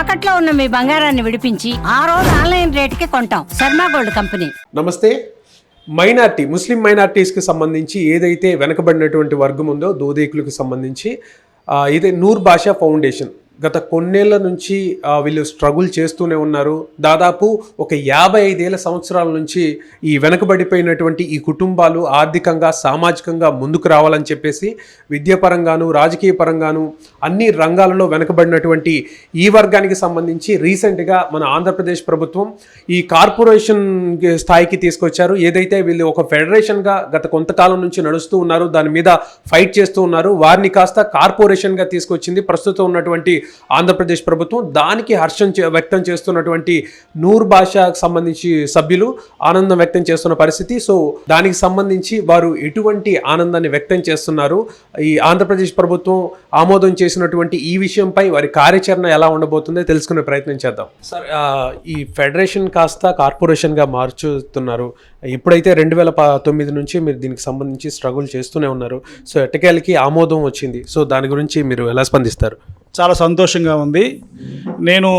తాకట్లో ఉన్న మీ బంగారాన్ని విడిపించి ఆ రోజు ఆన్లైన్ రేటుకి కొంటాం. Sharma gold company. నమస్తే. మైనార్టీ ముస్లిం మైనార్టీస్కి సంబంధించి ఏదైతే వెనకబడినటువంటి వర్గం ఉందో దోదేకులకు సంబంధించి ఇదే నూర్ భాషా ఫౌండేషన్. గత కొన్నేళ్ళ నుంచి వీళ్ళు స్ట్రగుల్ చేస్తూనే ఉన్నారు. దాదాపు ఒక యాభై ఐదేళ్ళ సంవత్సరాల నుంచి ఈ వెనకబడిపోయినటువంటి ఈ కుటుంబాలు ఆర్థికంగా సామాజికంగా ముందుకు రావాలని చెప్పేసి విద్యాపరంగాను రాజకీయ పరంగాను అన్ని రంగాలలో వెనకబడినటువంటి ఈ వర్గానికి సంబంధించి రీసెంట్గా మన ఆంధ్రప్రదేశ్ ప్రభుత్వం ఈ కార్పొరేషన్ స్థాయికి తీసుకొచ్చారు. ఏదైతే వీళ్ళు ఒక ఫెడరేషన్గా గత కొంతకాలం నుంచి నడుస్తూ ఉన్నారు దాని మీద ఫైట్ చేస్తూ ఉన్నారు వారిని కాస్త కార్పొరేషన్గా తీసుకొచ్చింది. ప్రస్తుతం ఉన్నటువంటి ఆంధ్రప్రదేశ్ ప్రభుత్వం దానికి హర్షం చే- వ్యక్తం చేస్తున్నటువంటి నూర్ భాషకు సంబంధించి సభ్యులు ఆనందం వ్యక్తం చేస్తున్న పరిస్థితి. సో దానికి సంబంధించి వారు ఎటువంటి ఆనందాన్ని వ్యక్తం చేస్తున్నారు? ఈ ఆంధ్రప్రదేశ్ ప్రభుత్వం ఆమోదం చేసినటువంటి ఈ విషయంపై వారి కార్యాచరణ ఎలా ఉండబోతుందో తెలుసుకునే ప్రయత్నం చేద్దాం. సార్ ఈ ఫెడరేషన్ కాస్త కార్పొరేషన్గా మార్చుతున్నారు. ఎప్పుడైతే రెండు వేల ప తొమ్మిది నుంచి మీరు దీనికి సంబంధించి స్ట్రగుల్ చేస్తూనే ఉన్నారు. సో ఎట్టకేలకి ఆమోదం వచ్చింది. సో దాని గురించి మీరు ఎలా స్పందిస్తారు? చాలా సంతోషంగా ఉంది. నేను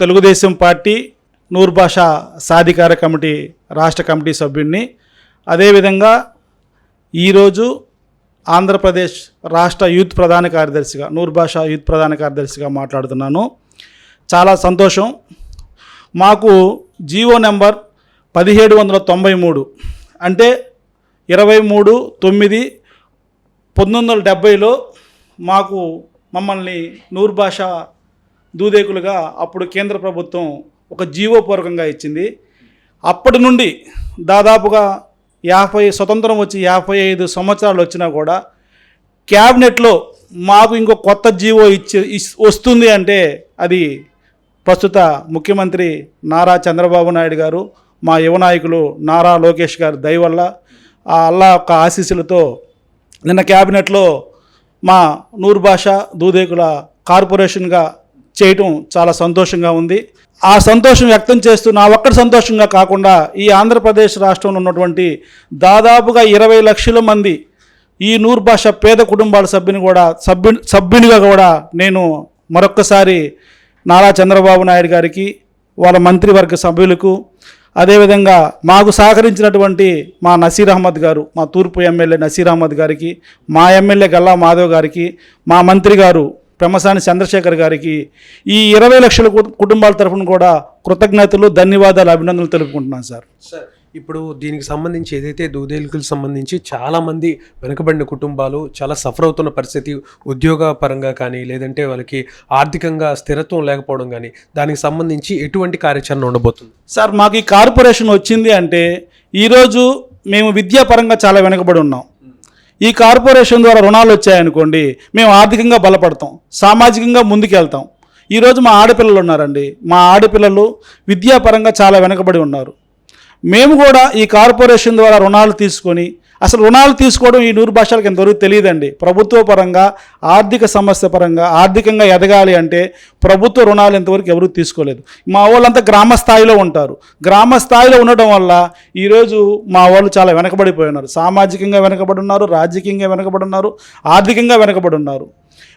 తెలుగుదేశం పార్టీ నూరు భాష సాధికార కమిటీ రాష్ట్ర కమిటీ సభ్యుడిని అదేవిధంగా ఈరోజు ఆంధ్రప్రదేశ్ రాష్ట్ర యూత్ ప్రధాన కార్యదర్శిగా నూరు భాష యూత్ ప్రధాన కార్యదర్శిగా మాట్లాడుతున్నాను. చాలా సంతోషం. మాకు జీవో నెంబర్ పదిహేడు వందల తొంభై మూడు అంటే ఇరవై మూడు తొమ్మిది పంతొమ్మిది వందల డెబ్భైలో మాకు మమ్మల్ని నూరు భాష దూదేకులుగా అప్పుడు కేంద్ర ప్రభుత్వం ఒక జీవోపూర్వకంగా ఇచ్చింది. అప్పటి నుండి దాదాపుగా యాభై స్వతంత్రం వచ్చి యాభై ఐదు సంవత్సరాలు వచ్చినా కూడా క్యాబినెట్లో మాకు ఇంకో కొత్త జీవో ఇచ్చి ఇస్- వస్తుంది అంటే అది ప్రస్తుత ముఖ్యమంత్రి నారా చంద్రబాబు నాయుడు గారు మా యువ నాయకులు నారా లోకేష్ గారు దయవల్ల ఆ అల్లా యొక్క ఆశీస్సులతో నిన్న క్యాబినెట్లో మా నూరు భాష దూదేకుల కార్పొరేషన్గా చేయటం చాలా సంతోషంగా ఉంది. ఆ సంతోషం వ్యక్తం చేస్తూ నా ఒక్కటి సంతోషంగా కాకుండా ఈ ఆంధ్రప్రదేశ్ రాష్ట్రంలో ఉన్నటువంటి దాదాపుగా ఇరవై లక్షల మంది ఈ నూరు భాష పేద కుటుంబాల సభ్యుని కూడా సభ్యు సభ్యునిగా కూడా నేను మరొక్కసారి నారా చంద్రబాబు నాయుడు గారికి వాళ్ళ మంత్రివర్గ సభ్యులకు అదేవిధంగా మాకు సహకరించినటువంటి మా నసీర్ అహ్మద్ గారు మా తూర్పు ఎమ్మెల్యే నసీర్ అహ్మద్ గారికి మా ఎమ్మెల్యే గల్లా మాధవ్ గారికి మా మంత్రి గారు ప్రమసాని చంద్రశేఖర్ గారికి ఈ ఇరవై లక్షల కుటుంబాల తరఫున కూడా కృతజ్ఞతలు ధన్యవాదాలు అభినందనలు తెలుపుకుంటున్నాను సార్. సార్ ఇప్పుడు దీనికి సంబంధించి ఏదైతే దూదేలికలకు సంబంధించి చాలామంది వెనుకబడిన కుటుంబాలు చాలా సఫర్ అవుతున్న పరిస్థితి ఉద్యోగ పరంగా కానీ లేదంటే వాళ్ళకి ఆర్థికంగా స్థిరత్వం లేకపోవడం కానీ దానికి సంబంధించి ఎటువంటి కార్యాచరణ ఉండబోతుంది? సార్ మాకు ఈ కార్పొరేషన్ వచ్చింది అంటే ఈరోజు మేము విద్యాపరంగా చాలా వెనుకబడి ఉన్నాం. ఈ కార్పొరేషన్ ద్వారా రుణాలు వచ్చాయనుకోండి మేము ఆర్థికంగా బలపడతాం సామాజికంగా ముందుకెళ్తాం. ఈరోజు మా ఆడపిల్లలు ఉన్నారండి. మా ఆడపిల్లలు విద్యాపరంగా చాలా వెనుకబడి ఉన్నారు. మేము కూడా ఈ కార్పొరేషన్ ద్వారా రుణాలు తీసుకొని అసలు రుణాలు తీసుకోవడం ఈ నూరు భాషలకు ఎంతవరకు తెలియదండి. ప్రభుత్వ పరంగా ఆర్థిక సమస్య పరంగా ఆర్థికంగా ఎదగాలి అంటే ప్రభుత్వ రుణాలు ఎంతవరకు ఎవరు తీసుకోలేదు. మా వాళ్ళంతా గ్రామ స్థాయిలో ఉంటారు. గ్రామ స్థాయిలో ఉండటం వల్ల ఈరోజు మా వాళ్ళు చాలా వెనకబడిపోయి ఉన్నారు. సామాజికంగా వెనకబడి ఉన్నారు రాజకీయంగా వెనకబడి ఉన్నారు ఆర్థికంగా వెనకబడి ఉన్నారు.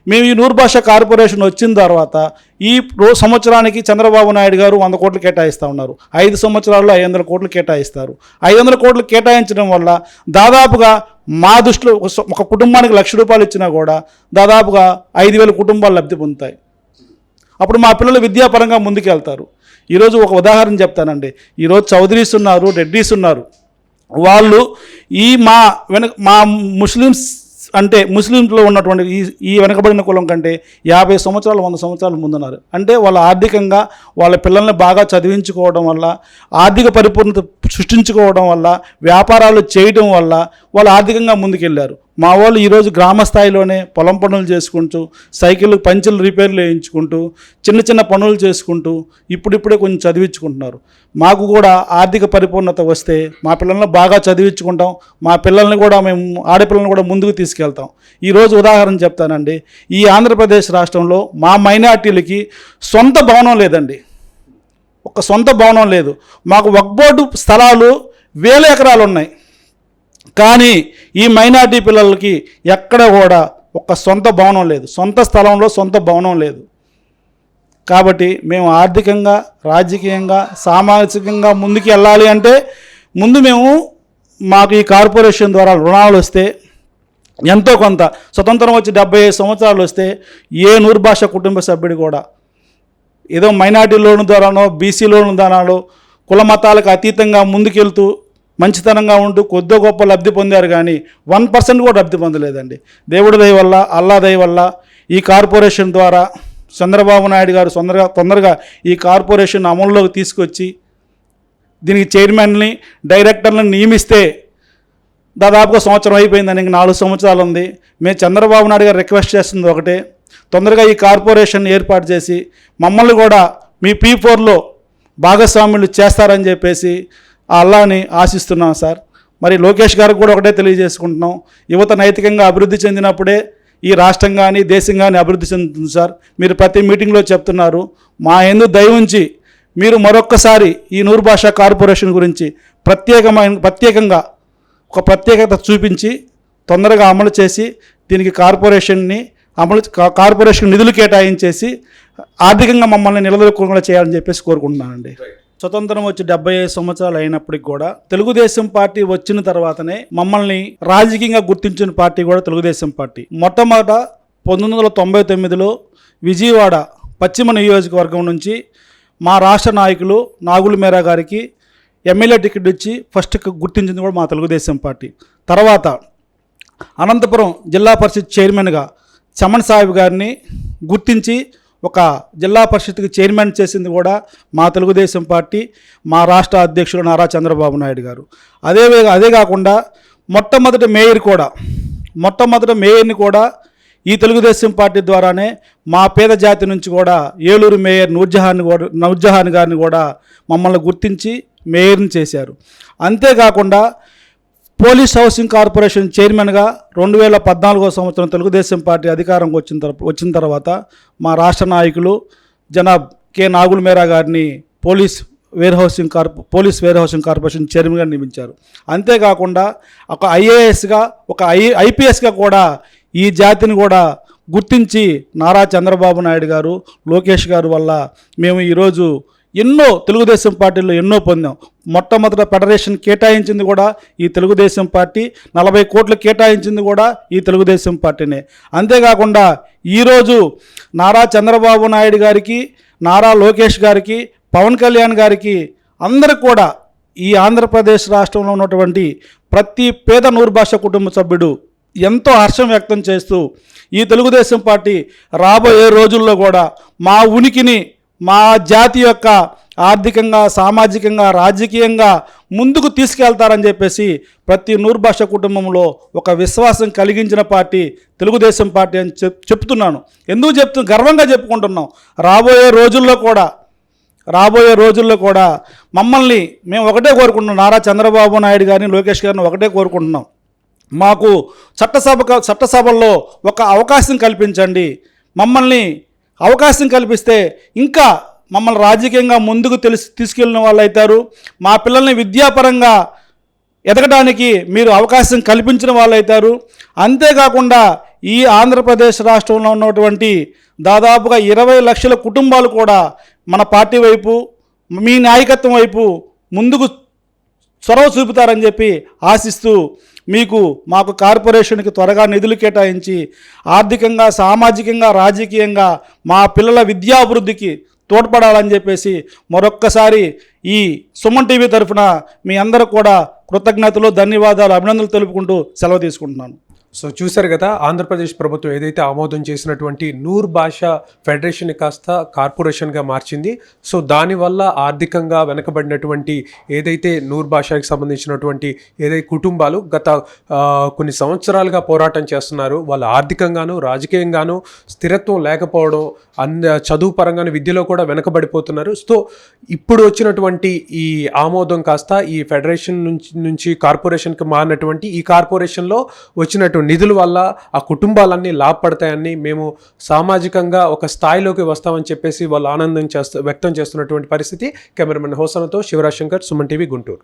మేము ఈ నూరు భాష కార్పొరేషన్ వచ్చిన తర్వాత ఈ రో సంవత్సరానికి చంద్రబాబు నాయుడు గారు వంద కోట్లు కేటాయిస్తూ ఉన్నారు. ఐదు సంవత్సరాల్లో ఐదు వందల కోట్లు కేటాయిస్తారు. ఐదు వందల కోట్లు కేటాయించడం వల్ల దాదాపుగా మా దృష్టిలో ఒక ఒక కుటుంబానికి లక్ష రూపాయలు ఇచ్చినా కూడా దాదాపుగా ఐదు వేల కుటుంబాలు లబ్ధి పొందుతాయి. అప్పుడు మా పిల్లలు విద్యాపరంగా ముందుకెళ్తారు. ఈరోజు ఒక ఉదాహరణ చెప్తానండి. ఈరోజు చౌదరీస్ ఉన్నారు రెడ్డీస్ ఉన్నారు. వాళ్ళు ఈ మా వెనక మా ముస్లిమ్స్ అంటే ముస్లింలో ఉన్నటువంటి ఈ ఈ వెనకబడిన కులం కంటే యాభై సంవత్సరాలు వంద సంవత్సరాలు ముందున్నారు. అంటే వాళ్ళ ఆర్థికంగా వాళ్ళ పిల్లల్ని బాగా చదివించుకోవడం వల్ల ఆర్థిక పరిపూర్ణత సృష్టించుకోవడం వల్ల వ్యాపారాలు చేయడం వల్ల వాళ్ళు ఆర్థికంగా ముందుకెళ్ళారు మా వాళ్ళు ఈరోజు గ్రామ స్థాయిలోనే పొలం పనులు చేసుకుంటూ సైకిల్ పంచులు రిపేర్లు వేయించుకుంటూ చిన్న చిన్న పనులు చేసుకుంటూ ఇప్పుడిప్పుడే కొంచెం చదివించుకుంటున్నారు. మాకు కూడా ఆర్థిక పరిపూర్ణత వస్తే మా పిల్లల్ని బాగా చదివించుకుంటాం. మా పిల్లల్ని కూడా మేము ఆడపిల్లల్ని కూడా ముందుకు తీసుకెళ్తాం. ఈరోజు ఉదాహరణ చెప్తానండి. ఈ ఆంధ్రప్రదేశ్ రాష్ట్రంలో మా మైనార్టీలకి సొంత భవనం లేదండి. ఒక సొంత భవనం లేదు. మాకు వక్బోర్డు స్థలాలు వేల ఎకరాలు ఉన్నాయి. కానీ ఈ మైనార్టీ పిల్లలకి ఎక్కడ కూడా ఒక సొంత భవనం లేదు. సొంత స్థలంలో సొంత భవనం లేదు. కాబట్టి మేము ఆర్థికంగా రాజకీయంగా సామాజికంగా ముందుకు వెళ్ళాలి అంటే ముందు మేము మాకు ఈ కార్పొరేషన్ ద్వారా రుణాలు వస్తే ఎంతో కొంత స్వతంత్రం వచ్చి డెబ్బై ఐదు సంవత్సరాలు వస్తే ఏ నూరు భాష కుటుంబ సభ్యుడు కూడా ఏదో మైనార్టీ లోన్ ద్వారానో బీసీ లోన్ ద్వారానో కుల మతాలకు అతీతంగా ముందుకెళ్తూ మంచితనంగా ఉంటూ కొద్దో గొప్ప లబ్ధి పొందారు కానీ వన్ పర్సెంట్ కూడా లబ్ధి పొందలేదండి. దేవుడి దయ వల్ల అల్లా దయ వల్ల ఈ కార్పొరేషన్ ద్వారా చంద్రబాబు నాయుడు గారు తొందరగా తొందరగా ఈ కార్పొరేషన్ అమల్లోకి తీసుకొచ్చి దీనికి చైర్మన్ని డైరెక్టర్లను నియమిస్తే దాదాపుగా సంవత్సరం అయిపోయిందని ఇంక నాలుగు సంవత్సరాలు ఉంది. మేము చంద్రబాబు నాయుడు గారు రిక్వెస్ట్ చేస్తుంది ఒకటే. తొందరగా ఈ కార్పొరేషన్ ఏర్పాటు చేసి మమ్మల్ని కూడా మీ పీ ఫోర్లో భాగస్వాములు చేస్తారని చెప్పేసి అల్లాని ఆశిస్తున్నాం సార్. మరి లోకేష్ గారికి కూడా ఒకటే తెలియజేసుకుంటున్నాం. యువత నైతికంగా అభివృద్ధి చెందినప్పుడే ఈ రాష్ట్రం కానీ దేశం కానీ అభివృద్ధి చెందుతుంది సార్. మీరు ప్రతి మీటింగ్లో చెప్తున్నారు. మా ఎందు దయ ఉంచి మీరు మరొక్కసారి ఈ నూరు భాషా కార్పొరేషన్ గురించి ప్రత్యేకమైన ప్రత్యేకంగా ఒక ప్రత్యేకత చూపించి తొందరగా అమలు చేసి దీనికి కార్పొరేషన్ని అమలు కార్పొరేషన్ నిధులు కేటాయించేసి ఆర్థికంగా మమ్మల్ని నిలదొక్కుండా చేయాలని చెప్పేసి కోరుకుంటున్నానండి. స్వతంత్రం వచ్చి డెబ్బై ఐదు సంవత్సరాలు అయినప్పటికి కూడా తెలుగుదేశం పార్టీ వచ్చిన తర్వాతనే మమ్మల్ని రాజకీయంగా గుర్తించిన పార్టీ కూడా తెలుగుదేశం పార్టీ. మొట్టమొదట పంతొమ్మిది వందల తొంభై తొమ్మిదిలో విజయవాడ పశ్చిమ నియోజకవర్గం నుంచి మా రాష్ట్ర నాయకులు నాగుల మేరా గారికి ఎమ్మెల్యే టికెట్ ఇచ్చి ఫస్ట్ గుర్తించింది కూడా మా తెలుగుదేశం పార్టీ. తర్వాత అనంతపురం జిల్లా పరిషత్ చైర్మన్గా చమన్ సాహిబ్ గారిని గుర్తించి ఒక జిల్లా పరిషత్కి చైర్మన్ చేసింది కూడా మా తెలుగుదేశం పార్టీ మా రాష్ట్ర అధ్యక్షులు నారా చంద్రబాబు నాయుడు గారు. అదే అదే కాకుండా మొట్టమొదటి మేయర్ కూడా మొట్టమొదటి మేయర్ని కూడా ఈ తెలుగుదేశం పార్టీ ద్వారానే మా పేద జాతి నుంచి కూడా ఏలూరు మేయర్ నూర్జహాన్ కూడా నూర్జహాన్ గారిని కూడా మమ్మల్ని గుర్తించి మేయర్ని చేశారు. అంతేకాకుండా పోలీస్ హౌసింగ్ కార్పొరేషన్ చైర్మన్గా రెండు వేల పద్నాలుగో సంవత్సరం తెలుగుదేశం పార్టీ అధికారంకి వచ్చిన తర్వాత వచ్చిన తర్వాత మా రాష్ట్ర నాయకులు జనాబ్ కె. నాగుల్ మేరా గారిని పోలీస్ వేర్ హౌసింగ్ కార్పొ పోలీస్ వేర్ హౌసింగ్ కార్పొరేషన్ చైర్మన్గా నియమించారు. అంతేకాకుండా ఒక ఐఏఎస్గా ఒక ఐ ఐపీఎస్గా కూడా ఈ జాతిని కూడా గుర్తించి నారా చంద్రబాబు నాయుడు గారు లోకేష్ గారు వల్ల మేము ఈరోజు ఎన్నో తెలుగుదేశం పార్టీలో ఎన్నో పొందాం. మొట్టమొదట ఫెడరేషన్ కేటాయించింది కూడా ఈ తెలుగుదేశం పార్టీ. నలభై కోట్లు కేటాయించింది కూడా ఈ తెలుగుదేశం పార్టీనే. అంతేకాకుండా ఈరోజు నారా చంద్రబాబు నాయుడు గారికి నారా లోకేష్ గారికి పవన్ కళ్యాణ్ గారికి అందరికి కూడా ఈ ఆంధ్రప్రదేశ్ రాష్ట్రంలో ఉన్నటువంటి ప్రతి పేద నూర్భాష కుటుంబ సభ్యుడు ఎంతో హర్షం వ్యక్తం చేస్తూ ఈ తెలుగుదేశం పార్టీ రాబోయే రోజుల్లో కూడా మా ఉనికిని మా జాతి యొక్క ఆర్థికంగా సామాజికంగా రాజకీయంగా ముందుకు తీసుకెళ్తారని చెప్పేసి ప్రతి నూర్భాష కుటుంబంలో ఒక విశ్వాసం కలిగించిన పార్టీ తెలుగుదేశం పార్టీ అని చెప్తున్నాను. ఎందుకు చెప్తు గర్వంగా చెప్పుకుంటున్నాం. రాబోయే రోజుల్లో కూడా రాబోయే రోజుల్లో కూడా మమ్మల్ని మేము ఒకటే కోరుకుంటున్నాం. నారా చంద్రబాబు నాయుడు గారిని లోకేష్ గారిని ఒకటే కోరుకుంటున్నాం. మాకు చట్టసభ చట్టసభల్లో ఒక అవకాశం కల్పించండి. మమ్మల్ని అవకాశం కల్పిస్తే ఇంకా మమ్మల్ని రాజకీయంగా ముందుకు తెలిసి తీసుకెళ్ళిన వాళ్ళు అవుతారు మా పిల్లల్ని విద్యాపరంగా ఎదగడానికి మీరు అవకాశం కల్పించిన వాళ్ళు అవుతారు అంతేకాకుండా ఈ ఆంధ్రప్రదేశ్ రాష్ట్రంలో ఉన్నటువంటి దాదాపుగా ఇరవై లక్షల కుటుంబాలు కూడా మన పార్టీ వైపు మీ నాయకత్వం వైపు ముందుకు చొరవ చూపుతారని చెప్పి ఆశిస్తూ మీకు మాకు కార్పొరేషన్కి త్వరగా నిధులు కేటాయించి ఆర్థికంగా సామాజికంగా రాజకీయంగా మా పిల్లల విద్యాభివృద్ధికి తోడ్పడాలని చెప్పేసి మరొక్కసారి ఈ సుమన్ టీవీ తరఫున మీ అందరూ కూడా కృతజ్ఞతలు ధన్యవాదాలు అభినందనలు తెలుపుకుంటూ సెలవు తీసుకుంటున్నాను. సో చూశారు కదా ఆంధ్రప్రదేశ్ ప్రభుత్వం ఏదైతే ఆమోదం చేసినటువంటి నూర్ భాష ఫెడరేషన్ కాస్త కార్పొరేషన్గా మార్చింది. సో దానివల్ల ఆర్థికంగా వెనకబడినటువంటి ఏదైతే నూర్ భాషకి సంబంధించినటువంటి ఏదైతే కుటుంబాలు గత కొన్ని సంవత్సరాలుగా పోరాటం చేస్తున్నారు. వాళ్ళు ఆర్థికంగాను రాజకీయంగాను స్థిరత్వం లేకపోవడం అన్న చదువు పరంగాను విద్యలో కూడా వెనకబడిపోతున్నారు. సో ఇప్పుడు వచ్చినటువంటి ఈ ఆమోదం కాస్త ఈ ఫెడరేషన్ నుంచి నుంచి కార్పొరేషన్కి మారినటువంటి ఈ కార్పొరేషన్లో వచ్చినటువంటి నిధుల వల్ల ఆ కుటుంబాలన్నీ లాభపడతాయని మేము సామాజికంగా ఒక స్థాయిలోకి వస్తామని చెప్పేసి వాళ్ళు ఆనందం చేస్తూ వ్యక్తం చేస్తున్నటువంటి పరిస్థితి. కెమెరామెన్ హోసనతో శివరాజ్ శంకర్ సుమన్ టీవీ గుంటూరు.